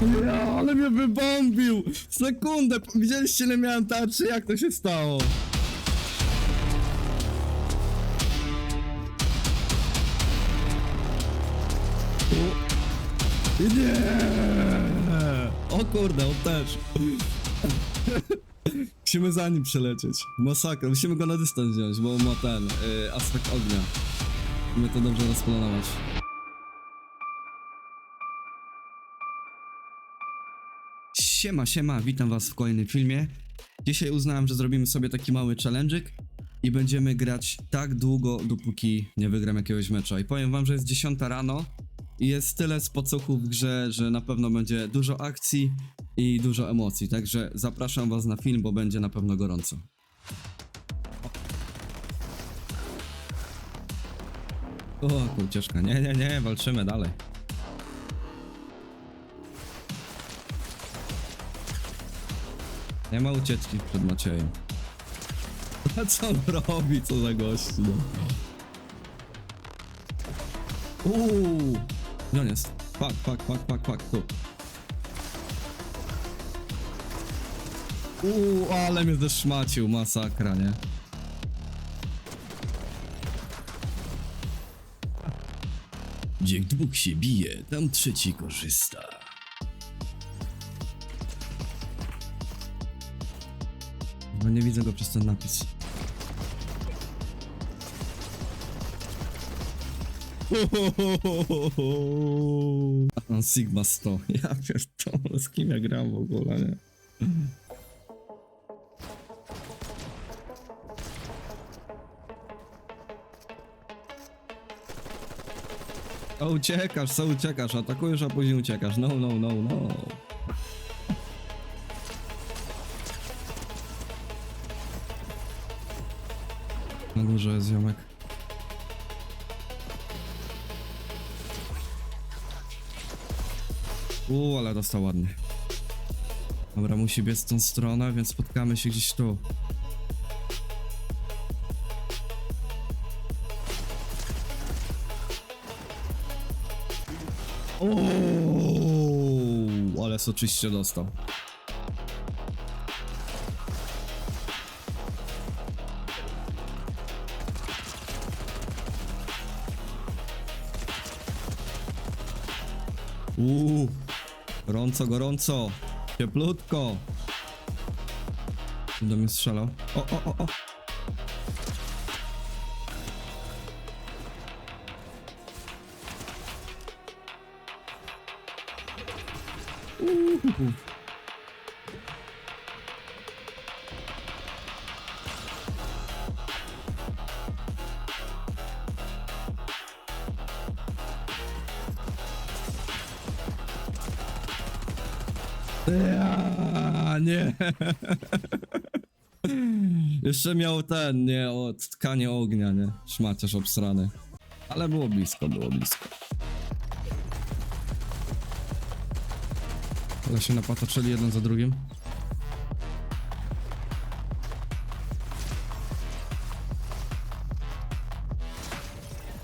Ja, ale mnie wybombił! Sekundę! Widzieliście ile miałem tarczy? Jak to się stało? O. Nie! O kurde, on też. Musimy za nim przelecieć. Masakra, musimy go na dystans wziąć, bo on ma ten y, aspekt ognia. Musimy to dobrze rozplanować. Siema, siema, witam was w kolejnym filmie. Dzisiaj uznałem, że zrobimy sobie taki mały challenge'ik i będziemy grać tak długo, dopóki nie wygram jakiegoś mecza. I powiem wam, że jest 10 rano i jest tyle spocochów w grze, że na pewno będzie dużo akcji i dużo emocji. Także zapraszam was na film, bo będzie na pewno gorąco. O, kurcieszka, nie, nie, nie, walczymy dalej. Nie ma ucieczki przed Maciejem. A co on robi? Co za gość? No. Uuu! Jest? Fuck, fuck, fuck, fuck, fuck, tu. Uuu, ale mnie zeszmacił, masakra, nie? Gdzie dwóch się bije, tam trzeci korzysta. No nie widzę go przez ten napis. On Sigma 100. Ja pierdolę, z kim ja gram w ogóle, nie? O, uciekasz, co uciekasz? Atakujesz, a później uciekasz. No, no, no, no. Górze jest ziomek. Uuu, ale dostał ładnie. Dobra, musi biec w tą stronę, więc spotkamy się gdzieś tu. Uuu, ale soczyście dostał. Uuu, gorąco, gorąco, cieplutko. Do mnie strzelał. O, o, o, o. Uuu. Ja, nie. Jeszcze miał ten, nie, o tkanie ognia, nie? Szmaciarz obsrany. Ale było blisko, było blisko. Ale się napatoczyli jeden za drugim.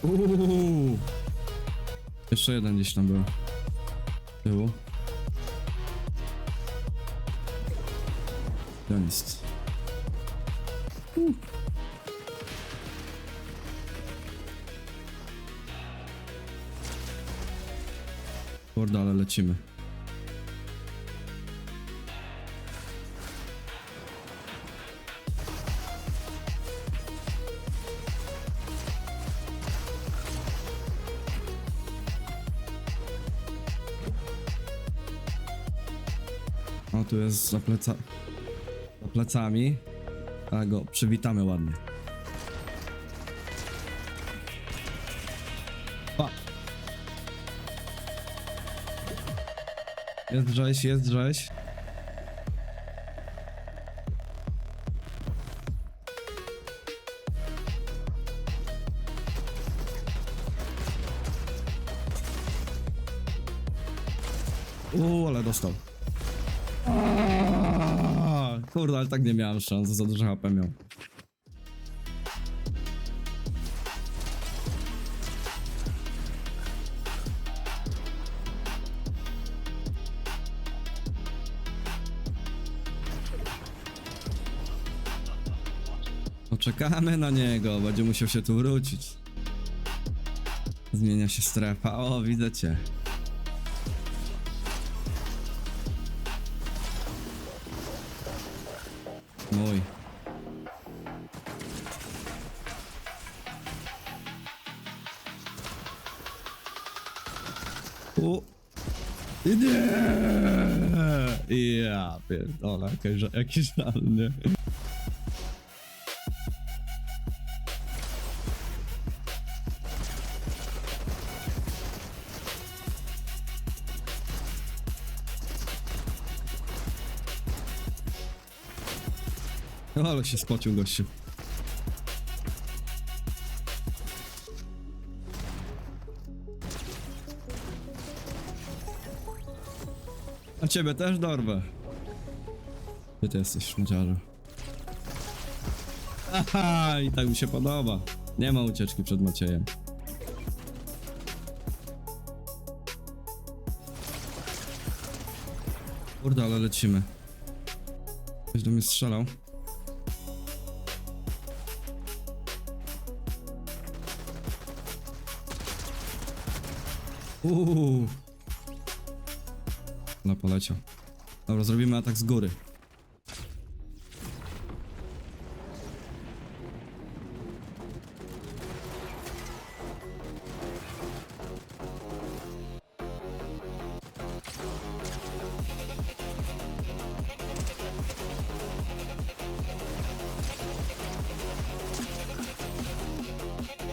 Uuu. Jeszcze jeden gdzieś tam był. Tyłu. On jest? Uh. Ale lecimy. O, tu jest za pleca... plecami. A go przywitamy ładnie. Pa! Jest rzeź, jest rzeź. Uuu, ale dostał. Kurde, ale tak nie miałem szans, za dużo HP miał. Poczekamy na niego, będzie musiał się tu wrócić. Zmienia się strefa, o widzę cię. Mój. U. Nie! Ja pierdolę, jakiś, jakiś żal, nie? No, ale się spocił gościu. A ciebie też dorwę. Gdzie ty jesteś, szmaciarzu? Aha, i tak mi się podoba. Nie ma ucieczki przed Maciejem. Kurde, ale lecimy. Ktoś do mnie strzelał. Uuu. No poleciał. Dobra, zrobimy atak z góry.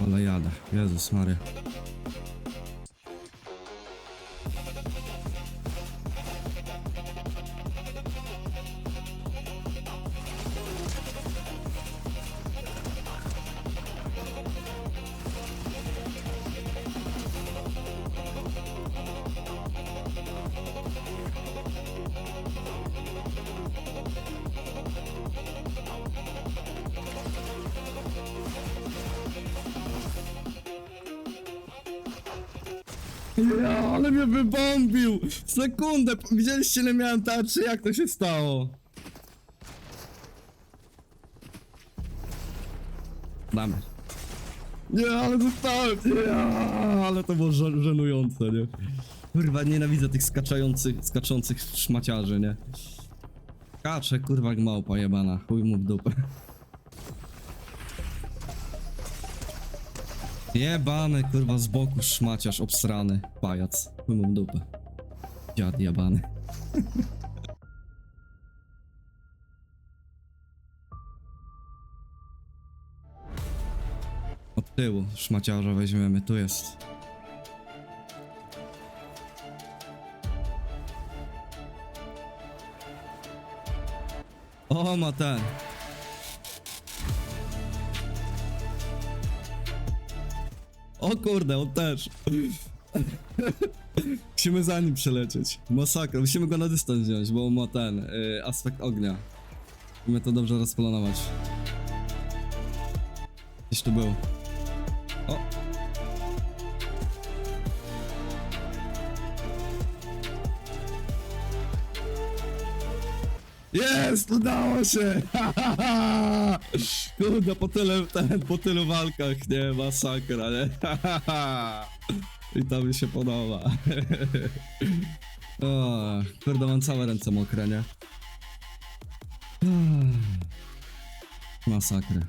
Ale jadę. Jezus Maria. Ja, ale mnie wybombił! Sekundę! Widzieliście ile miałem tarczy? Jak to się stało? Damy. Nie, ale zostałem! Nie, ale to było żenujące, nie? Kurwa, nienawidzę tych skaczających, skaczących szmaciarzy, nie? Kacze, kurwa, jak małpa jebana. Chuj mu w dupę. Jebany, kurwa, z boku szmaciarz obsrany. Pajac. W dupę. Dziad jebany. Od tyłu szmaciarza weźmiemy, tu jest. O, ma ten. O kurde, on też. Musimy za nim przelecieć. Masakra, musimy go na dystans wziąć, bo on ma ten y, aspekt ognia. Musimy to dobrze rozplanować. Gdzieś tu był. O! Jest! Udało się! Kurde, po tyle, ten, po tylu walkach, nie? Masakra, nie? I to mi się podoba. o, kurde, mam całe ręce mokre, nie? Masakra.